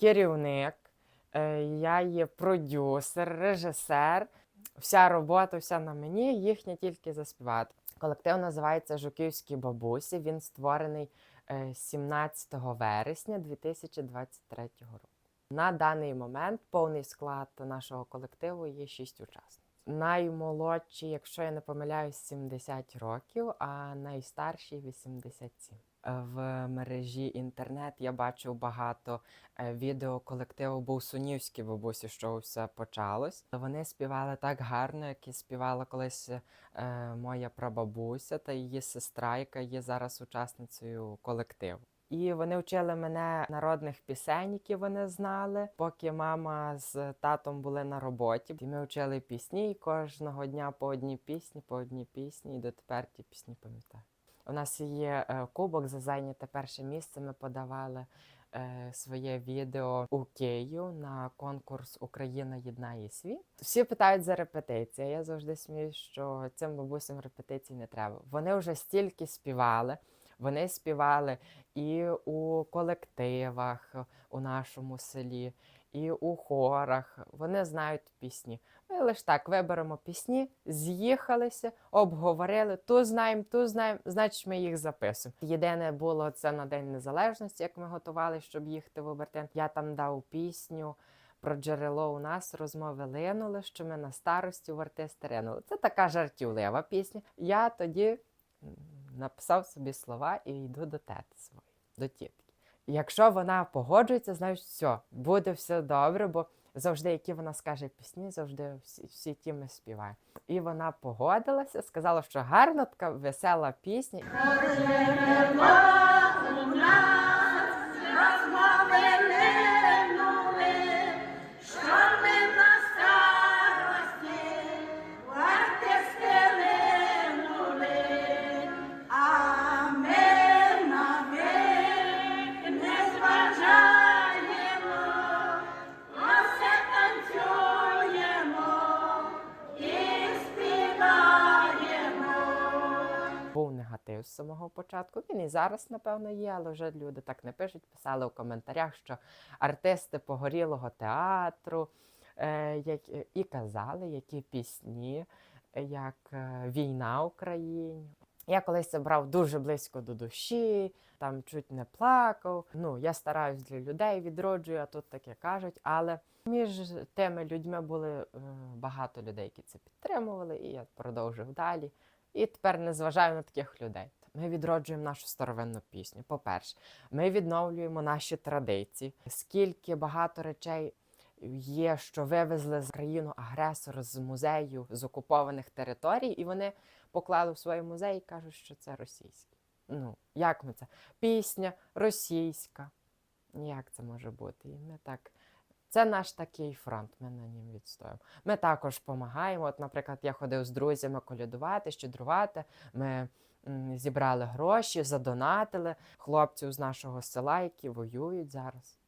керівник, е, я є продюсер, режисер. Вся робота, вся на мені, їхня тільки заспівати. Колектив називається Жуківські бабусі. Він створений е, 17 вересня 2023 року. На даний момент повний склад нашого колективу є 6 учасниць. Наймолодші, якщо я не помиляюсь, 70 років, а найстарші 87. В мережі інтернет я бачив багато е, відео колективу Бовсунівські бабусі, що все почалось. Вони співали так гарно, як і співала колись е, моя прабабуся та її сестра, яка є зараз учасницею колективу. І вони вчили мене народних пісень, які вони знали, поки мама з татом були на роботі. І ми вчили пісні, і кожного дня по одній пісні, по одній пісні, і дотепер ті пісні пам'ятаю. У нас є е, кубок за зайняте перше місце. Ми подавали е, своє відео у Київ на конкурс Україна єднає світ. Всі питають за репетиції. Я завжди смію, що цим бабусям репетицій не треба. Вони вже стільки співали. Вони співали і у колективах у нашому селі, і у хорах. Вони знають пісні. Ми лише так виберемо пісні, з'їхалися, обговорили, ту знаємо, ту знаємо, значить ми їх записуємо. Єдине було це на День Незалежності, як ми готували, щоб їхати в Обертин. Я там дав пісню. Про джерело у нас розмови линули, що ми на старості в артисти ринули. Це така жартівлива пісня. Я тоді написав собі слова і йду до тети своєї, до тітки. Якщо вона погоджується, значить все, буде все добре, бо завжди, які вона скаже пісні, завжди всі, всі ті ми співаємо. І вона погодилася, сказала, що гарна така весела пісня. З самого початку. Він і зараз, напевно, є, але вже люди так не пишуть. Писали у коментарях, що артисти погорілого театру е, як, і казали, які пісні, е, як е, війна в Україні. Я колись це брав дуже близько до душі, там чуть не плакав. Ну, я стараюсь для людей відроджую, а тут таке кажуть. Але між тими людьми були е, багато людей, які це підтримували, і я продовжив далі. І тепер не зважаю на таких людей. Ми відроджуємо нашу старовинну пісню. По-перше, ми відновлюємо наші традиції. Скільки багато речей є, що вивезли з країну агресора з музею з окупованих територій, і вони поклали в свої музеї і кажуть, що це російське. Ну, як ми це? Пісня російська. Як це може бути? І ми так. Це наш такий фронт, ми на нім відстоїмо. Ми також допомагаємо. От, наприклад, я ходив з друзями колядувати, щедрувати. Ми зібрали гроші, задонатили хлопців з нашого села, які воюють зараз.